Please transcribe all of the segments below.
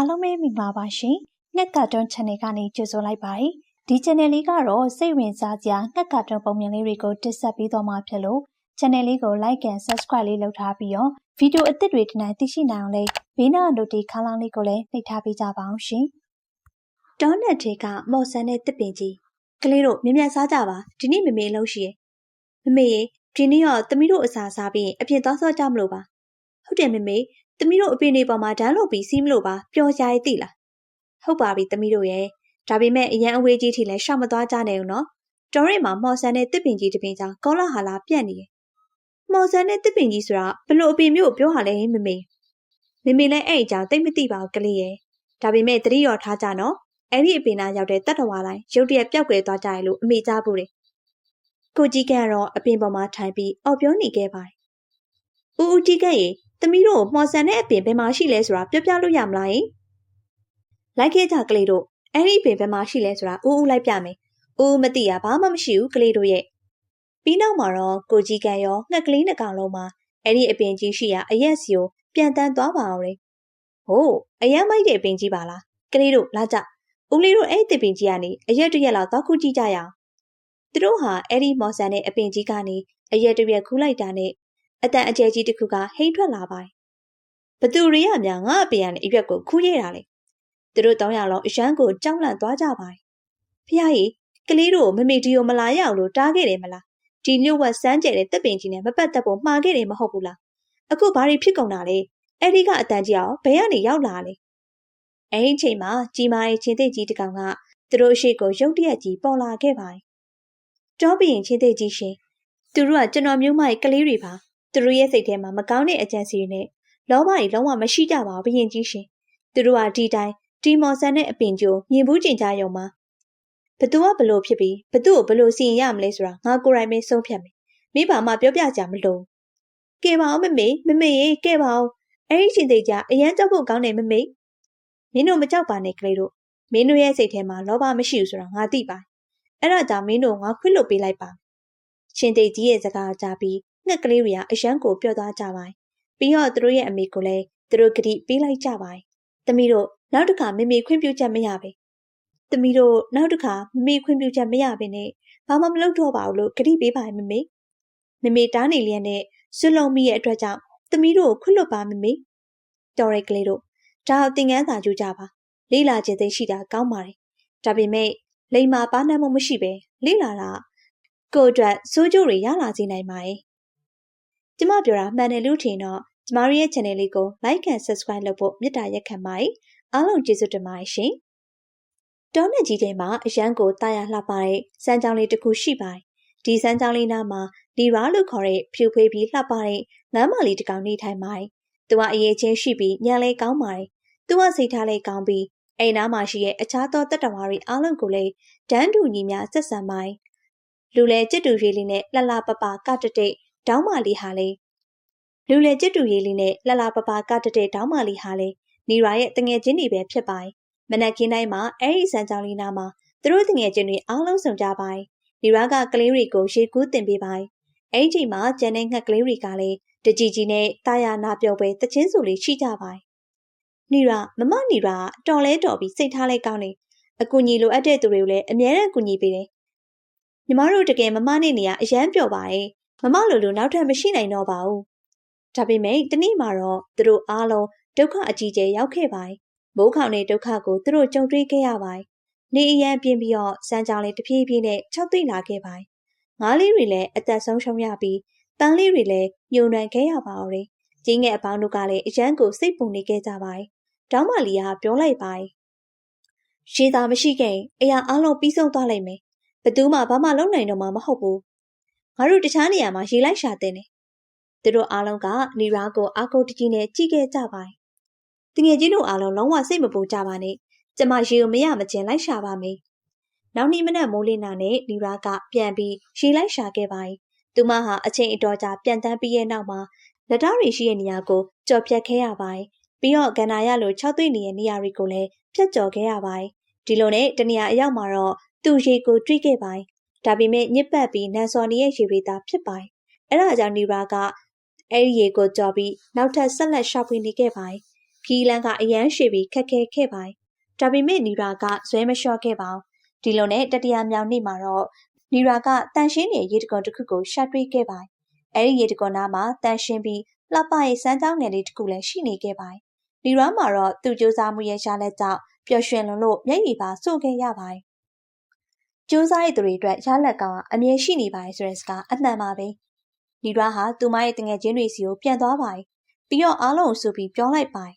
အားလုံးပဲမင်္ဂလာပါရှင်။ငှက်ကတွန်း channel ကနေကြိုဆိုလိုက်ပါတယ်။ဒီ channel လေးကတော့စိတ်ဝင်စားစရာငှက်ကတွန်းပုံမြင်လေးတွေကိုတင်ဆက်ပေးသွားမှာဖြစ်လို့ channel လေးကို like and subscribe လေးလုပ်ထားပြီးတော့ဗီဒီယိုအသစ်တွေဒီနေ့သိရှိနိုင်အောင်လေးဘေးနား notification ခန်းလေးကိုလည်းနှိပ်ထားပေးကြပါအောင်ရှင်။ဒေါနက်ထေကမော်ဆန်တဲ့တစ်ပင်ကြီးကလေးတို့မြင်မြန်စားကြပါဒီနေ့မမေအလုပ်ရှိရဲ့။မမေရေဒီနေ့တော့သမီးတို့အစာစားပြီးအပြင်သွားစောကြမလို့ပါ။ဟုတ်တယ်မမေ သမီးတို့အပင်တွေပေါ်မှာဒန်းလို့ပြီးစီးမလို့ပါပျော်ကြရဲ့သိလားဟုတ်ပါပြီသမီးတို့ရဲ့ဒါပေမဲ့အရန်အဝေးကြီးထိလည်းရှောက်မသွားကြနဲ့ဦးနော်တော်ရဲမှာမော်ဆန်တဲ့တစ်ပင်ကြီးတစ်ပင်ကြောင့်ကောလာဟာလာပြက်နေတယ်မော်ဆန်တဲ့တစ်ပင်ကြီးဆိုတာဘလို့အပင်မျိုးပြောဟာလဲမမေမမေလည်းအဲ့အကြောင်းသိမသိပါဘူးကလေးရဲ့ဒါပေမဲ့တတိတော်ထားကြနော်အဲ့ဒီအပင်နာရောက်တဲ့တတ်တော်ဝါတိုင်းရုတ်တရက်ပျောက်ကွယ်သွားကြရလို့အမေကြားဖို့တယ်ကိုကြီးကတော့အပင်ပေါ်မှာထိုင်ပြီးအော်ပြောနေခဲ့ပါတယ်ဦးဦးကြီးကရဲ့ သမီးတို့မော်ဆန်တဲ့အပင်ဘယ်မှာရှိလဲဆိုတာပြောပြလို့ရမလားယင်လိုက်ခဲ့ကြကလေးတို့အဲ့ဒီအပင်ဘယ်မှာရှိလဲဆိုတာဦးဦးလိုက်ပြမယ်ဦးဦးမသိရဘာမှမရှိဘူးကလေးတို့ရဲ့ပြီးနောက်မှာတော့ကိုကြီးကန်ရောငှက်ကလေးနှစ်ကောင်လုံးမှာအဲ့ဒီအပင်ကြီးရှိရာအရက်စီကိုပြန်တန်းသွားပါအောင်လေဟိုးအရက်မိုက်တဲ့အပင်ကြီးပါလားကလေးတို့လာကြဦးလေးတို့အဲ့ဒီပင်ကြီးကနေအရက်တရက်လောက်သွားခုကြည့်ကြရအောင်သူတို့ဟာအဲ့ဒီမော်ဆန်တဲ့အပင်ကြီးကနေအရက်တရက်ခူးလိုက်တာနဲ့ အတန်အကျယ်ကြီးတစ်ခုကဟိမ့်ထွက်လာပါတယ်။ဘသူရိယများငါအပေရနဲ့အရွက်ကိုခူးရတာလေ။သူတို့တောင်းရလုံးအရန်ကိုကြောက်လန့်သွားကြပါတယ်။ဖះကြီးကလေးတို့မမေဒီကိုမလာရအောင်လို့တားခဲ့တယ်မလား။ဒီမြို့ဝက်စမ်းကျဲတဲ့တပ်ပင်ကြီးနဲ့မပတ်သက်ဖို့မှားခဲ့တယ်မဟုတ်ဘူးလား။အခုဘာတွေဖြစ်ကုန်တာလဲ။အဲ့ဒီကအတန်ကြီးအောင်ဘယ်ကနေရောက်လာလဲ။အဲ့ဒီအချိန်မှာကြီးမားရဲ့ချင်းသိကြီးတကောင်ကသူတို့ရှိကိုရုတ်တရက်ကြီးပေါ်လာခဲ့ပါတယ်။တောဘရင်ချင်းသိကြီးရှင်သူတို့ကကျွန်တော်မျိုးမရဲ့ကလေးတွေပါ သူတို့ရဲ့စိတ်ထဲမှာမကောင်းတဲ့အကြံစီတွေနဲ့လောဘကြီးလုံးဝမရှိကြပါဘူးဘရင်ကြီးရှင်သူတို့ကဒီတိုင်းဒီမော်ဆန်တဲ့အပင်ကျိုးမြင်ဘူးကျင်ကြရုံမှာဘသူကဘလို့ဖြစ်ပြီးဘသူ့ကိုဘလို့စီရင်ရမလဲဆိုတာငါကိုယ်တိုင်ပဲဆုံးဖြတ်မယ်မိဘမှပြောပြကြမလို့ကဲပါအောင်မမေမမေရေကဲပါအောင်အဲ့ဒီချင်းသိကြအရန်ကြောက်ဖို့ကောင်းတယ်မမေမင်းတို့မကြောက်ပါနဲ့ကလေးတို့မင်းတို့ရဲ့စိတ်ထဲမှာလောဘမရှိဘူးဆိုတာငါသိပါအဲ့ဒါကြောင့်မင်းတို့ငါခွင့်လွတ်ပေးလိုက်ပါရှင်သိကြီးရဲ့စကားကြားပြီး ငှက်ကလေးတွေကအရန်ကိုပြောသွားကြပါတယ်။ပြီးတော့သူတို့ရဲ့အမေကိုလည်းသူတို့ကတိပေးလိုက်ကြပါတယ်။သမီးတို့နောက်တစ်ခါမမေခွင့်ပြုချက်မရပဲ။သမီးတို့နောက်တစ်ခါမမေခွင့်ပြုချက်မရဘဲနဲ့ဘာမှမလုပ်တော့ပါဘူးလို့ကတိပေးပါမမေ။မမေတားနေလျက်နဲ့ဆွလုံမိရဲ့အတွက်ကြောင့်သမီးတို့ခွင့်လွတ်ပါမမေ။တော်ရဲကလေးတို့ဒါအသင်ငန်းစာကြိုးကြပါ။လေးလာခြင်းသိရှိတာကောင်းပါတယ်။ဒါပေမဲ့လိမ္မာပါနှံ့မှုမရှိပဲလေးလာတာကိုအတွက်စိုးကျိုးတွေရလာစေနိုင်ပါတယ် ကျမပြောတာမှန်တယ်လို့ထင်တော့ကျမတို့ရဲ့ channel လေးကို like and subscribe လုပ်ဖို့မေတ္တာရက်ခံပါတယ်အားလုံးကျေးဇူးတင်ပါတယ်ရှင်တောနဲ့ကြီးထဲမှာအရန်ကိုတာယာလှပတဲ့စမ်းကြောင်းလေးတစ်ခုရှိပါတယ်ဒီစမ်းကြောင်းလေးနားမှာလီရာလို့ခေါ်တဲ့ဖြူဖွေးပြီးလှပတဲ့ငမ်းမာလေးတစ်ကောင်နေထိုင်ပါတယ်သူကအရေးချင်းရှိပြီးညံလေးကောင်းပါတယ်သူကစိတ်ထားလေးကောင်းပြီးအိမ်နားမှာရှိတဲ့အခြားသောတက်တော်ဝါတွေအားလုံးကိုလည်းတန်းတူညီများဆက်ဆံပါတယ်လူလဲကြစ်တူရေးလေးနဲ့လှလှပပကတတိတ် ဒေါင်းမာလီဟာလေလူလေကြစ်တူရေးလေးနဲ့လှလှပပကတတဲ့ဒေါင်းမာလီဟာလေနီရာရဲ့တငယ်ချင်းတွေပဲဖြစ်ပါတယ်မနက်ခင်းတိုင်းမှာအဲ့ဒီစံကြောင်းလေးနာမှာသူတို့တငယ်ချင်းတွေအားလုံးစုံကြပါတယ်နီရာကကလေးတွေကိုရေကူးတင်ပေးပါတယ်အဲ့ဒီချိန်မှာကျန်တဲ့ငှက်ကလေးတွေကလည်းတကြီးကြီးနဲ့တာယာနာပြောပွဲတချင်းစုလေးရှိကြပါတယ်နီရာမမနီရာတော်လဲတော်ပြီးစိတ်ထားလဲကောင်းနေအကူညီလိုအပ်တဲ့သူတွေကိုလည်းအမြဲတမ်းကူညီပေးတယ်ညီမတို့တကယ်မမနဲ့နေရအရန်ပျော်ပါတယ် မမလိုလိုနောက်ထပ်မရှိနိုင်တော့ပါဘူး။ဒါပေမဲ့တနေ့မှာတော့သူတို့အားလုံးဒုက္ခအကြီးကျယ်ရောက်ခဲ့ပါတယ်။မိုးခေါင်တဲ့ဒုက္ခကိုသူတို့ကြုံတွေ့ခဲ့ရပါတယ်။နေအရန်ပြင်းပြီးတော့စမ်းကြောင်လေးတဖြည်းဖြည်းနဲ့၆သိလာခဲ့ပါတယ်။ငါးလေးတွေလည်းအသက်ဆုံးရှုံးရပြီးတန်းလေးတွေလည်းညှို့နှံခဲ့ရပါတော့တယ်။ကြီးငယ်အပေါင်းတို့ကလည်းအရန်ကိုစိတ်ပူနေခဲ့ကြပါတယ်။တောင်းမလီကပြောလိုက်ပါတယ်။ရှည်သာမရှိခဲ့ရင်အရာအလုံးပြီးဆုံးသွားလိမ့်မယ်။ဘသူမှဘာမှလုပ်နိုင်တော့မှာမဟုတ်ဘူး ငါတို့တခြားနေရာမှာရေလိုက်ရှာတဲ့နေသူတို့အားလုံးကနီရာကိုအာကုတ်တကြီးနဲ့ကြည့်ခဲ့ကြပါတယ်တငယ်ချင်းတို့အားလုံးလုံးဝစိတ်မပူကြပါနဲ့ကျမရေကိုမရမချင်းလိုက်ရှာပါမယ်နောက်နေ့မနက်မိုးလင်းတာနဲ့နီရာကပြန်ပြီးရေလိုက်ရှာခဲ့ပါတယ်သူမဟာအချိန်အတော်ကြာပြန်တန်းပြီးရဲ့နောက်မှာလက်တော်ရီရှိတဲ့နေရာကိုကြော်ဖြတ်ခဲ့ရပါတယ်ပြီးတော့ကန္နာရလို၆သွေးနေတဲ့နေရာတွေကိုလည်းဖြတ်ကျော်ခဲ့ရပါတယ်ဒီလိုနဲ့တနေရာအရောက်မှာတော့သူ့ရေကိုတွေးခဲ့ပါတယ် ဒါပေမဲ့ညစ်ပတ်ပြီးနန်စော်နီရဲ့ရေပေသားဖြစ်ပါတယ်။အဲဒါကြောင့်နီရာကအဲ့ဒီရေကိုကြော်ပြီးနောက်ထပ်ဆက်လက်ရှာဖွေနေခဲ့ပါတယ်။ခခီးလန်းကအရန်ရှည်ပြီးခက်ခဲခဲ့ပါတယ်။ဒါပေမဲ့နီရာကဇွဲမလျှော့ခဲ့ပါဘူး။ဒီလိုနဲ့တတိယမြောက်နေ့မှာတော့နီရာကတန်ရှင်းနေရေတကွန်တစ်ခုကိုရှာတွေ့ခဲ့ပါတယ်။အဲဒီရေတကွန်နားမှာတန်ရှင်းပြီးလှပရဲ့စမ်းကြောင်းငယ်လေးတစ်ခုလည်းရှိနေခဲ့ပါတယ်။နီရာမှာတော့သူ့ကြိုးစားမှုရဲ့ရှားလက်ကြောင့်ပျော်ရွှင်လွန်လို့မျက်ရည်ပါစို့ခဲ့ရပါတယ်။ ကြိုးစားရတဲ့သူတွေအတွက်ရလက်ကောင်ကအမြဲရှိနေပါတယ်ဆိုတဲ့စကားအမှန်ပါပဲ။နီရာဟာသူမရဲ့တငယ်ချင်းတွေစီကိုပြန်သွားပါတယ်။ပြီးတော့အားလုံးကိုဆိုပြီးပြောလိုက်ပါတယ်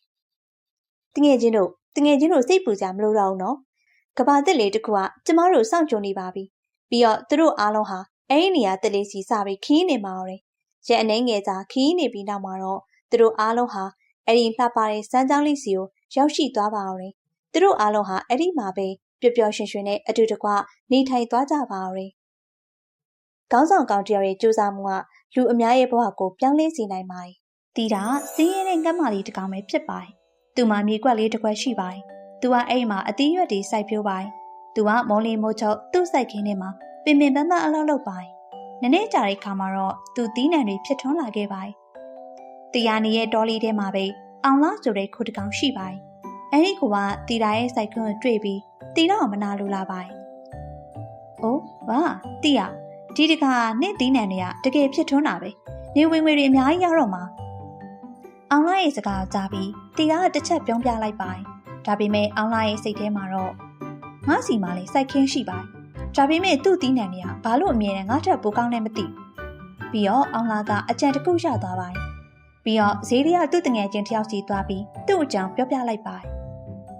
။တငယ်ချင်းတို့တငယ်ချင်းတို့စိတ်ပူကြမလို့တော့ဘူးနော်။ကဘာတစ်လေးတစ်ခုကကျမတို့စောင့်ကြုံနေပါပြီ။ပြီးတော့သူတို့အားလုံးဟာအဲ့ဒီနေရာတစ်လေးစီစပြီးခီးနေမှာတယ်။ရက်အနေငယ်သာခီးနေပြီးနောက်မှာတော့သူတို့အားလုံးဟာအဲ့ဒီလှပတဲ့စမ်းကြောင်းလေးစီကိုရောက်ရှိသွားပါတယ်။သူတို့အားလုံးဟာအဲ့ဒီမှာပဲ ပျော်ပျော်ရွှင်ရွှင်နဲ့အတူတကွနေထိုင်သွားကြပါတယ်။ကောင်းဆောင်ကောင်းတရားရဲ့ကြိုးစားမှုကလူအများရဲ့ဘဝကိုပြောင်းလဲစေနိုင်ပါတယ်။တီတာစီးရဲတဲ့ငတ်မလေးတစ်ကောင်ပဲဖြစ်ပါတယ်။သူမှာမြေကွက်လေးတစ်ခွက်ရှိပါတယ်။သူကအဲ့မှာအသီးရွက်တွေစိုက်ပျိုးပါတယ်။သူကမော်လီမိုးချုပ်သူ့စိုက်ခင်းထဲမှာပင်ပင်ပန်းပန်းအလုပ်လုပ်ပါတယ်။နနေ့ကြာတဲ့ခါမှာတော့သူသီးနှံတွေဖြစ်ထွန်းလာခဲ့ပါတယ်။တီယာနေရဲ့တောလီထဲမှာပဲအောင်လာဆိုတဲ့ခုတကောင်ရှိပါတယ်။အဲ့ဒီကတီတာရဲ့စိုက်ခွန်းကိုတွေ့ပြီး တီတာကိုမနာလိုလာပါတယ်။အိုးဝါတီယာဒီတခါနှစ်သီးနှံတွေကတကယ်ဖြစ်ထွန်းတာပဲနေဝင်ငွေတွေအများကြီးရတော့မှာအောင်လာရဲ့စကားကြားပြီးတီတာကတစ်ချက်ပြောပြလိုက်ပါတယ်ဒါပေမဲ့အောင်လာရဲ့စိတ်ထဲမှာတော့ငါစီမှာလေစိုက်ခင်းရှိပါတယ်ဒါပေမဲ့သူ့သီးနှံတွေကဘာလို့အမြဲတမ်းငါထက်ပိုကောင်းလဲမသိပြီးတော့အောင်လာကအကြံတစ်ခုရသွားပါတယ်ပြီးတော့ဈေးရီကသူ့တငယ်ချင်းတယောက်စီသွားပြီးသူ့အကြောင်းပြောပြလိုက်ပါတယ်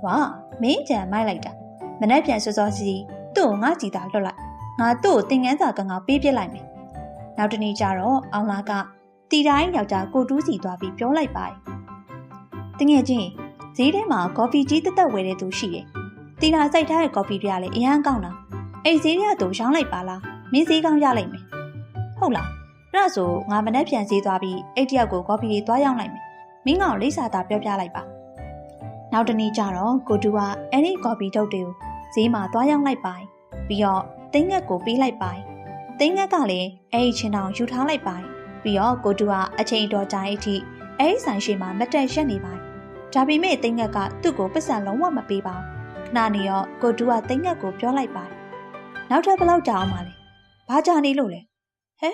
ဝါမင်းကြံမိုက်လိုက်တာ မနေ့ပြန်စောစောစီသူ့ကိုငါကြည်သာလွတ်လိုက်ငါသူ့ကိုသင်ငန်းစာကငါပေးပြလိုက်မယ်။နောက်တနေ့ကျတော့အောင်လာကတီတိုင်းယောက်ျားကိုတူးစီသွားပြီးပြောလိုက်ပါတယ်။တငယ်ချင်းဈေးထဲမှာကော်ဖီကြီးတက်တက်ဝယ်တဲ့သူရှိတယ်။တီနာစိုက်ထားတဲ့ကော်ဖီပြလည်းအရန်ကောင်းတာ။အဲ့ဈေးထဲကသူရောင်းလိုက်ပါလား။မင်းဈေးကောင်းရလိုက်မယ်။ဟုတ်လား။အဲ့ဒါဆိုငါမနေ့ပြန်ဈေးသွားပြီးအဲ့တယောက်ကိုကော်ဖီလေးသွားရောင်းလိုက်မယ်။မင်းကောင်လိပ်စာသာပြောပြလိုက်ပါ။နောက်တနေ့ကျတော့ကိုတူကအဲ့ဒီကော်ဖီတုပ်တွေကို ဈေးမှာသွားရောင်းလိုက်ပါတယ်။ပြီးတော့သိန်းငက်ကိုပေးလိုက်ပါတယ်။သိန်းငက်ကလည်းအဲ့ဒီချင်းတောင်ယူထားလိုက်ပါတယ်။ပြီးတော့ကိုတူကအချိန်တော်တိုင်းအထိအဲ့ဒီဆိုင်ရှိမှာမတက်ရက်နေပါတယ်။ဒါပေမဲ့သိန်းငက်ကသူ့ကိုပတ်စံလုံးဝမပေးပါဘူး။ခဏနေရောကိုတူကသိန်းငက်ကိုပြောလိုက်ပါတယ်။နောက်ထပ်ဘယ်လောက်ကြာအောင်ပါလဲ။ဘာကြာနေလို့လဲ။ဟဲ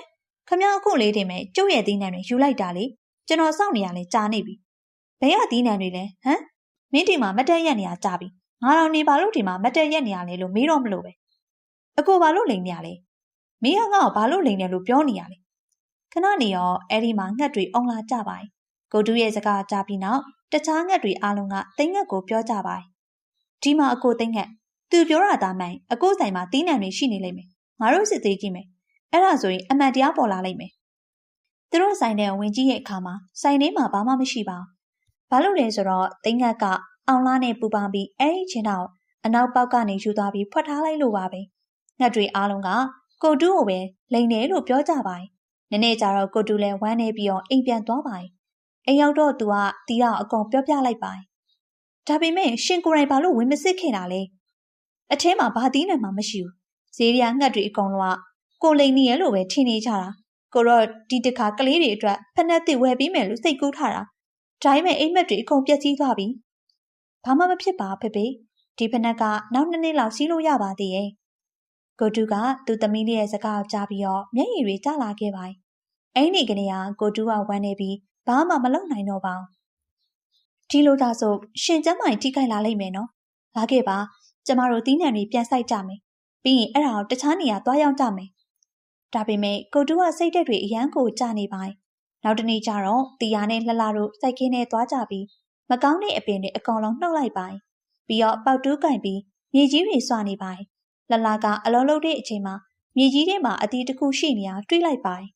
ခမအခုလေးတင်မဲ့ကျုပ်ရဲ့သီးနှံတွေယူလိုက်တာလေ။ကျွန်တော်စောင့်နေရလဲကြာနေပြီ။ဘယ်ရသီးနှံတွေလဲဟမ်မင်းဒီမှာမတက်ရက်နေရကြာပြီ။ ငါတော့နေပါလို့ဒီမှာမတက်ရက်နေရလဲလို့မေးတော့မလို့ပဲ။အကိုဘာလို့လိန်နေရလဲမင်းကငါ့ကိုဘာလို့လိန်နေလို့ပြောနေရလဲခဏနေရောအဲ့ဒီမှာငှက်တွေအုံလာကြပါ යි ကိုတူးရဲ့စကားကြားပြီးနောက်တခြားငှက်တွေအားလုံးကသိငှက်ကိုပြောကြပါ යි ဒီမှာအကိုသိငှက်သူပြောတာသားမှန်အကိုဆိုင်မှာတီးနှံတွေရှိနေလိမ့်မယ်ငါတို့စစ်သေးကြည့်မယ်အဲ့ဒါဆိုရင်အမှန်တရားပေါ်လာလိမ့်မယ်သူတို့ဆိုင်တဲ့ဝင်ကြီးရဲ့အခါမှာဆိုင်ထဲမှာဘာမှမရှိပါဘူးဘာလို့လဲဆိုတော့သိငှက်က အောင်လားနဲ့ပူပန်ပြီးအဲ့ဒီချင်းတော့အနောက်ပေါက်ကနေယူသွားပြီးဖွက်ထားလိုက်လို့ပါပဲငှက်တွေအားလုံးကကိုတူးကိုပဲလိန်တယ်လို့ပြောကြပါတယ်။နည်းနည်းကြာတော့ကိုတူးလည်းဝမ်းနေပြီးတော့အိမ်ပြန်သွားပါတယ်။အိမ်ရောက်တော့သူကတီးတော့အကုန်ပြောပြလိုက်ပါတယ်။ဒါပေမဲ့ရှင်ကိုယ်တိုင်ဘာလို့ဝင်မစစ်ခင်တာလဲ။အထဲမှာဘာသီးနယ်မှမရှိဘူး။ဈေးရီယာငှက်တွေအကုန်လုံးကကိုလိန်နေရလို့ပဲထင်နေကြတာ။ကိုတော့ဒီတခါကလေးတွေအတွက်ဖက်နှက်တစ်ဝယ်ပြီးမယ်လို့စိတ်ကူးထားတာ။ဒါပေမဲ့အိမ်မက်တွေအကုန်ပြက်စီးသွားပြီ။ ဘာမှမဖြစ်ပါဖေဖေ။ဒီဖက်နှက်ကနောက်နှစ်နှစ်လောက်စီးလို့ရပါသေးရဲ့။ကိုတူးကသူ့သမီးလေးရဲ့စကားကိုကြားပြီးတော့မျက်ရည်တွေကျလာခဲ့ပါတယ်။အဲ့ဒီကနေကကိုတူးကဝမ်းနေပြီးဘာမှမလုပ်နိုင်တော့ပါဘူး။ဒီလိုဒါဆိုရှင်ကျမ်းမိုင်ထိခိုက်လာလိမ့်မယ်နော်။လာခဲ့ပါကျမတို့တီးနှံတွေပြန်ဆိုင်ကြမယ်။ပြီးရင်အဲ့ဒါကိုတခြားနေရာသွားရောက်ကြမယ်။ဒါပေမဲ့ကိုတူးကစိတ်တက်တွေအရန်ကိုကြာနေပါတယ်။နောက်တနေ့ကျတော့တီယာနဲ့လှလှတို့စိုက်ခင်းထဲသွားကြပြီး မကောင်းတဲ့အပင်တွေအကောင်လုံးနှုတ်လိုက်ပါတယ်။ပြီးတော့ပေါက်တူးကင်ပြီးမြေကြီးတွေစွာနေပါတယ်လလာကအလုံးလုံးတဲ့အချိန်မှာမြေကြီးထဲမှာအတီးတစ်ခုရှိနေတာတွေးလိုက်ပါတယ်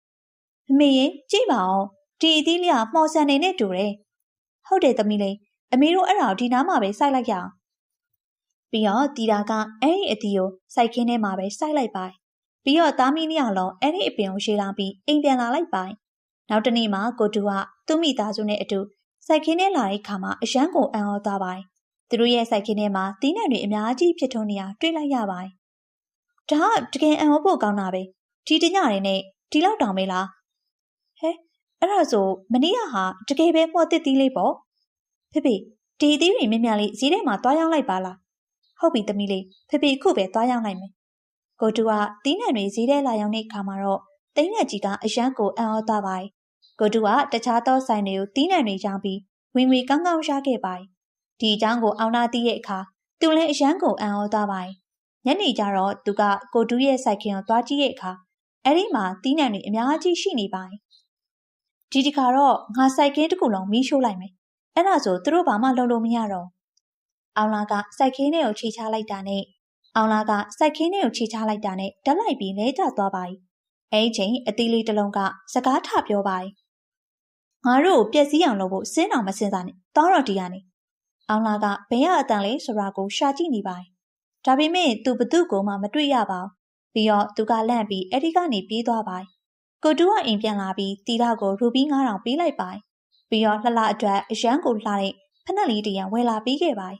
။အမေရင်ကြည့်ပါအောင်ဒီအသီးလေးကမှော်ဆန်နေနဲ့တူတယ်။ဟုတ်တယ်သမီးလေးအမေတို့အဲ့ဒါကိုဒီနားမှာပဲစိုက်လိုက်ရအောင်။ပြီးတော့တီတာကအဲ့ဒီအသီးကိုစိုက်ခင်းထဲမှာပဲစိုက်လိုက်ပါတယ်။ပြီးတော့သားမီးနှစ်ယောက်လုံးအဲ့ဒီအပင်ကိုရှေးလာပြီးအိမ်ပြန်လာလိုက်ပါတယ်။နောက်တနေ့မှာကိုတူကသူ့မိသားစုနဲ့အတူ စိုက်ခင်းထဲလာတဲ့ခါမှာအရန်ကိုအံ့ဩသွားပါတယ်သူတို့ရဲ့စိုက်ခင်းထဲမှာတီးနှံတွေအများကြီးဖြစ်ထွန်းနေတာတွေ့လိုက်ရပါတယ်။ဒါကတကယ်အံ့ဩဖို့ကောင်းတာပဲ။ဒီတညနေနဲ့ဒီလောက်တောင်မေးလား။ဟဲအဲ့ဒါဆိုမနေ့ကဟာတကယ်ပဲမှော်တစ်သီးလေးပေါ့ဖေဖေဒီအသီးတွေမြင်မြန်လေးဈေးထဲမှာသွားရောက်လိုက်ပါလားဟုတ်ပြီသမီးလေးဖေဖေအခုပဲသွားရောက်လိုက်မယ်ကိုတူကတီးနှံတွေဈေးထဲလာရောက်တဲ့အခါမှာတော့တိန်းငယ်ကြီးကအရန်ကိုအံ့ဩသွားပါ ကိုတူကတခြားသောဆိုင်တွေကိုတီးနှံတွေရောင်းပြီးဝင်ငွေကောင်းကောင်းရခဲ့ပါဒီအကြောင်းကိုအောင်နာသိရဲ့အခါသူလည်းအရန်ကိုအံ့ဩသွားပါညနေကျတော့သူကကိုတူရဲ့စိုက်ခင်းကိုသွားကြည့်ရဲ့အခါအဲ့ဒီမှာတီးနှံတွေအများကြီးရှိနေပါဒီတခါတော့ငါစိုက်ခင်းတစ်ခုလုံးမီးရှို့လိုက်မယ်အဲ့ဒါဆိုသူတို့ဘာမှလုပ်လို့မရတော့အောင်လာကစိုက်ခင်းထဲကိုခြေချလိုက်တာနဲ့အောင်လာကစိုက်ခင်းထဲကိုခြေချလိုက်တာနဲ့ဓာတ်လိုက်ပြီးလဲကျသွားပါ යි အဲ့ဒီချိန်အသီးလေးတစ်လုံးကစကားထပြောပါ යි ငါတို့ကိုပျက်စီးအောင်လုပ်ဖို့စဉ်းအောင်မစဉ်းစားနဲ့တောင်းတော့တီးရနေအောင်လာကဘယ်ရအတန်လဲဆိုတာကိုရှာကြည့်နေပါတယ်ဒါပေမဲ့သူဘသူ့ကိုမှမတွေ့ရပါဘူးပြီးတော့သူကလန့်ပြီးအဲ့ဒီကနေပြေးသွားပါတယ်ကိုတူကအိမ်ပြန်လာပြီးတီလာကိုရူပီး9000ပေးလိုက်ပါတယ်ပြီးတော့လှလှအတွက်အရန်ကိုလှတဲ့ဖက်နှက်လေးတရံဝယ်လာပြီးခဲ့ပါတယ်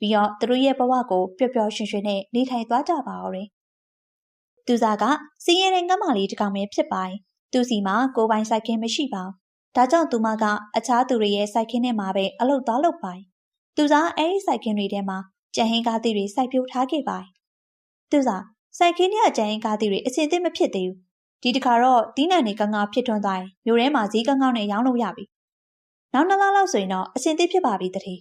ပြီးတော့သူတို့ရဲ့ဘဝကိုပျော်ပျော်ရွှင်ရွှင်နဲ့နေထိုင်သွားကြပါတော့တယ်သူစားကစီးရဲတဲ့ငမလေးတစ်ကောင်ပဲဖြစ်ပါတယ်သူစီမှာကိုပိုင်ဆိုင်ခင်မရှိပါဘူး ဒါကြောင့်သူမကအခြားသူတွေရဲ့စိုက်ခင်းထဲမှာပဲအလုပ်သွားလုပ်ပါ යි သူစားအဲ့ဒီစိုက်ခင်းတွေထဲမှာကြံဟင်းကားသီးတွေစိုက်ပျိုးထားခဲ့ပါ යි သူစားစိုက်ခင်းထဲကကြံဟင်းကားသီးတွေအစင်သစ်မဖြစ်သေးဘူးဒီတခါတော့တီးနှံနေကငါဖြစ်ထွန်းသွားရင်မြို့ထဲမှာဈေးကောင်းကောင်းနဲ့ရောင်းလို့ရပြီနောက်နှစ်လလောက်ဆိုရင်တော့အစင်သစ်ဖြစ်ပါပြီတတိ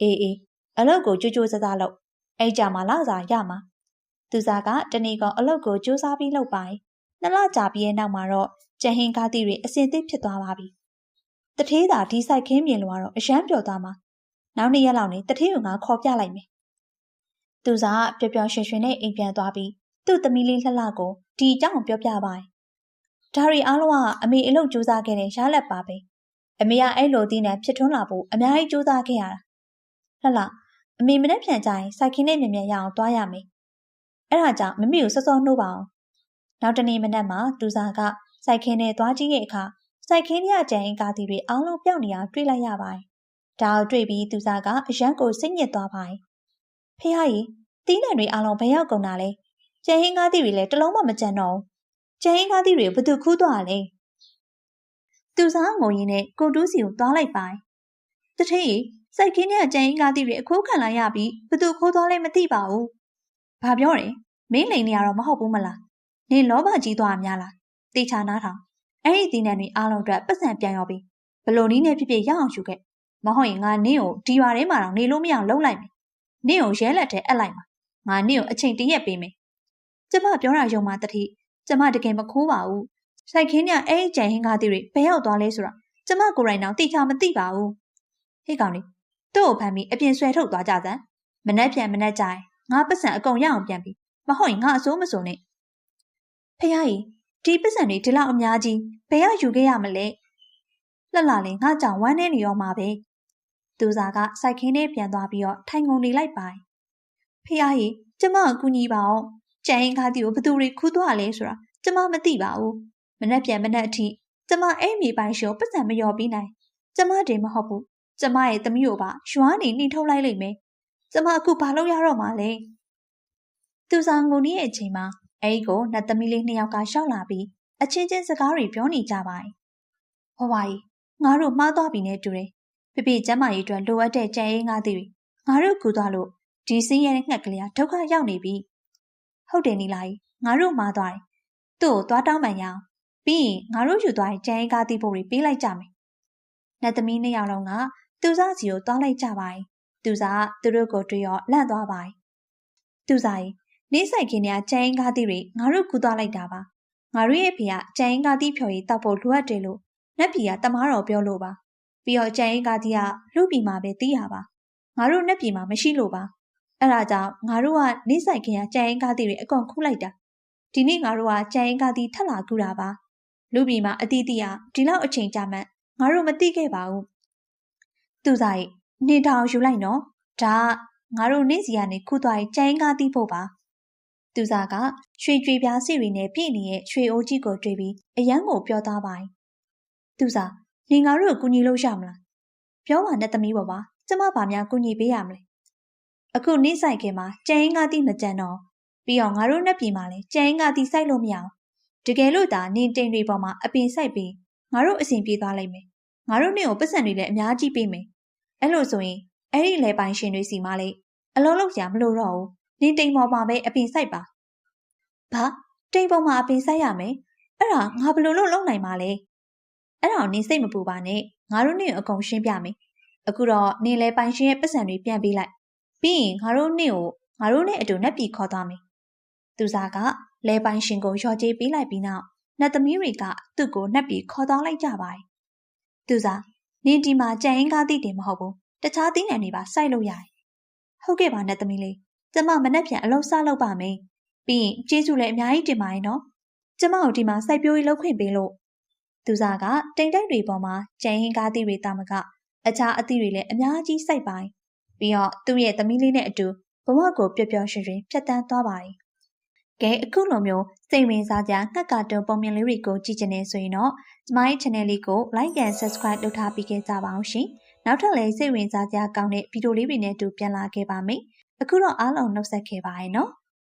အေးအေးအလုပ်ကိုကြိုးကြိုးစားစားလုပ်အဲ့ကြမှာလာစားရမှာသူစားကတနေ့ကောင်အလုပ်ကိုကြိုးစားပြီးလုပ်ပါရင်နှစ်လကြာပြီးရဲ့နောက်မှာတော့ ကျန်ဟင်းကားသီးတွေအစင်သစ်ဖြစ်သွားပါပြီတထေးသာဒီဆိုင်ခင်းမြင်လို့ကတော့အရန်ပျော်သွားမှာနောက်နေ့ရက်လောက်နေတထေးကငါခေါ်ပြလိုက်မယ်သူစားကပျော်ပျော်ရွှင်ရွှင်နဲ့အိမ်ပြန်သွားပြီးသူ့သမီးလေးလှလှကိုဒီအကြောင်းပြောပြပါရင်ဒါရီအားလုံးကအမေအလုပ်ကြိုးစားခဲ့တဲ့ရလက်ပါပဲအမေကအဲ့လိုဒီနဲ့ဖြစ်ထွန်းလာဖို့အများကြီးကြိုးစားခဲ့ရတာလှလှအမေမနဲ့ပြန်ကြရင်စိုက်ခင်းနဲ့မြင်မြန်ရအောင်သွားရမယ်အဲ့ဒါကြောင့်မမေကိုစောစောနှိုးပါအောင်နောက်တနေ့မနက်မှာသူစားက စိုက်ခင်းနဲ့သွားကြည့်တဲ့အခါစိုက်ခင်းရကြရင်ကားတီတွေအားလုံးပြောင်းနေအောင်တွေ့လိုက်ရပါတယ်ဒါကိုတွေ့ပြီးသူစားကအရန်ကိုစိတ်ညစ်သွားပါတယ်ဖေဟာကြီးတီးနှံတွေအားလုံးဘယ်ရောက်ကုန်တာလဲကျန်ဟင်းကားတီတွေလည်းတလုံးမှမကြံတော့ဘူးကျန်ဟင်းကားတီတွေဘသူခူးသွားလဲသူစားငုံရင်းနဲ့ကိုတူးစီကိုသွားလိုက်ပါတယ်တထေးစိုက်ခင်းထဲကကြံရင်ကားသီးတွေအခိုးခံလာရပြီးဘသူခိုးသွားလဲမသိပါဘူး။ဘာပြောတယ်။မင်းလိန်နေရတော့မဟုတ်ဘူးမလား။နင်လောဘကြီးသွားများလား။ တေချာနားထောင်။အဲ့ဒီဒီနံတွေအားလုံးအတွက်ပတ်စံပြန်ရောပြီးဘလို့နီးနဲ့ဖြစ်ဖြစ်ရအောင်ယူခဲ့။မဟုတ်ရင်ငါနင့်ကိုဒီရွာထဲမှာတော့နေလို့မရအောင်လှုပ်လိုက်မယ်။နင့်ကိုရဲလက်ထဲအပ်လိုက်မှာ။ငါနင့်ကိုအချိန်တရက်ပေးမယ်။ကျမပြောတာယုံမှတတိကျမတကယ်မခိုးပါဘူး။စိုက်ခင်းကအဲ့ဒီကြံဟင်းကားသီးတွေဘယ်ရောက်သွားလဲဆိုတာကျမကိုယ်တိုင်တော့တိကျမသိပါဘူး။ဟေ့ကောင်လေးသူ့ကိုဖမ်းပြီးအပြင်ဆွဲထုတ်သွားကြစမ်းမနှက်ပြန်မနှက်ကြရင်ငါပတ်စံအကုန်ရအောင်ပြန်ပြီးမဟုတ်ရင်ငါအစိုးမစိုးနဲ့ဖះကြီး ဒီပတ်စံတွေဒီလောက်အများကြီးဘယ်ရောက်ယူခဲ့ရမလဲလှလှလေးငါကြောင့်ဝမ်းနေနေရောမှာပဲသူစားကစိုက်ခင်းထဲပြန်သွားပြီးတော့ထိုင်ကုန်နေလိုက်ပါဖះကြီးကျမအကူညီပါအောင်ကျန်ရင်ကားတီကိုဘသူတွေခူးသွားလဲဆိုတာကျမမသိပါဘူးမနှက်ပြန်မနှက်အထိကျမအဲ့မြေပိုင်းရှောပတ်စံမလျော်ပြီးနိုင်ကျမတည်းမဟုတ်ဘူးကျမရဲ့သမီးကိုပါရွာနေနှိထုတ်လိုက်လိမ့်မယ်။ကျမအခုဘာလုပ်ရတော့မှလဲ။သူဆောင်ငုံရဲ့အချိန်မှာ အဲဒီကိုနတ်သမီးလေးနှစ်ယောက်ကရှောက်လာပြီးအချင်းချင်းစကားတွေပြောနေကြပါတယ်။ဟောပါကြီးငါတို့မှားသွားပြီနဲ့တူတယ်။ပြပြကျမ်းမာရေးအတွက်လိုအပ်တဲ့ကြံရေးငါးသည်တွေငါတို့ကူသွားလို့ဒီစင်းရဲငှက်ကလေးကဒုက္ခရောက်နေပြီ။ဟုတ်တယ်နီလာကြီးငါတို့မှားသွားတယ်။သူ့ကိုသွားတောင်းပန်ရအောင်။ပြီးရင်ငါတို့ယူသွားရင်ကြံရေးကားတိဖို့တွေပေးလိုက်ကြမယ်။နတ်သမီးနှစ်ယောက်လုံးကသူစားစီကိုတောင်းလိုက်ကြပါ යි သူစားသူတို့ကိုတွေ့ရောလန့်သွားပါ යි သူစားရင် နေဆိုင်ခင်ကကျန်းကားသီးတွေငါတို့ကူသွားလိုက်တာပါငါတို့ရဲ့ဖေကကျန်းကားသီးဖြော်ရည်တောက်ဖို့လိုအပ်တယ်လို့နတ်ပြည်ကတမားတော်ပြောလို့ပါပြီးတော့ကျန်းကားသီးကလူပြည်မှာပဲသိရပါငါတို့နတ်ပြည်မှာမရှိလို့ပါအဲ့ဒါကြောင့်ငါတို့ကနေဆိုင်ခင်ကကျန်းကားသီးတွေအကုန်ခူးလိုက်တာဒီနေ့ငါတို့ကကျန်းကားသီးထက်လာကူတာပါလူပြည်မှာအတီးတီးကဒီလောက်အချိန်ကြာမှငါတို့မသိခဲ့ပါဘူးသူစားရဲ့နေတောင်ယူလိုက်နော်ဒါငါတို့နေ့စီကနေခုသွားရင်ကျန်းကားတီးဖို့ပါ သူစားကရွှေကြွေပြားစီရီနဲ့ပြည့်နေတဲ့ရွှေအိုးကြီးကိုတွေ့ပြီးအယမ်းကိုပြောသားပါသူစားနေငါတို့ကိုကူညီလို့ရမလားပြောပါနဲ့သမီးပေါ်ပါကျမဘာများကူညီပေးရမလဲအခုနေ့ဆိုင်ခင်မှာကျန်းကားတီးမကြံတော့ပြီးတော့ငါတို့နှစ်ပြည်မှာလည်းကျန်းကားတီးစိုက်လို့မရအောင်တကယ်လို့ဒါနင်းတိန်တွေပေါ်မှာအပင်စိုက်ပြီးငါတို့အစဉ်ပြေးသွားလိမ့်မယ်ငါတို့နေ့ကိုပတ်စံတွေလည်းအများကြီးပေးမယ်အဲ့လိုဆိုရင်အဲ့ဒီလေပိုင်ရှင်တွေစီမှလေအလုံးလုံးစရာမလိုတော့ဘူး နင်းတိမ်ပေါ်မှာပဲအပင်ဆိုင်ပါဘာတိမ်ပေါ်မှာအပင်ဆိုင်ရမယ်အဲ့ဒါငါဘယ်လိုလုပ်လုပ်နိုင်မှာလဲအဲ့ဒါကိုနင်းစိတ်မပူပါနဲ့ငါတို့နင့်ကိုအကုန်ရှင်းပြမယ်အခုတော့နင်းလေပိုင်ရှင်ရဲ့ပတ်စံတွေပြန်ပေးလိုက်ပြီးရင်ငါတို့နင့်ကိုငါတို့နဲ့အတူနှက်ပြီးခေါ်သွားမယ်သူစားကလဲပိုင်ရှင်ကိုရော်ကြေးပေးလိုက်ပြီးနောက်နတ်သမီးတွေကသူ့ကိုနှက်ပြီးခေါ်သွားလိုက်ကြပါတယ်သူစားနင်းဒီမှာကြံရင်ကားတိတယ်မဟုတ်ဘူးတခြားသီးနှံတွေပါစိုက်လို့ရတယ်ဟုတ်ကဲ့ပါနတ်သမီးလေး ကျမမနှက်ပြန်အလုံးစားလုပ်ပါမယ်ပြီးရင်ကျေးဇူးလည်းအများကြီးတင်ပါရဲ့နော်ကျမတို့ဒီမှာစိုက်ပျိုးရေးလုပ်ခွင့်ပေးလို့သူစားကတိမ်တိုက်တွေပေါ်မှာကြံရင်ကားတိတွေတာမကအခြားအသီးတွေလည်းအများကြီးစိုက်ပါတယ်ပြီးတော့သူ့ရဲ့သမီးလေးနဲ့အတူဘဝကိုပျော်ပျော်ရွှင်ရွှင်ဖြတ်တန်းသွားပါတယ်ကဲအခုလိုမျိုးစိတ်ဝင်စားကြငှက်ကာတွန်ပုံမြင်လေးတွေကိုကြည့်ချင်နေဆိုရင်တော့ကျမရဲ့ channel လေးကို like and subscribe လုပ်ထားပြီးခဲ့ကြပါအောင်ရှင်။နောက်ထပ်လည်းစိတ်ဝင်စားကြကောင်းတဲ့ဗီဒီယိုလေးတွေနဲ့အတူပြန်လာခဲ့ပါမယ်။ အခုတော့အားလုံးနှုတ်ဆက်ခဲ့ပါရနော်။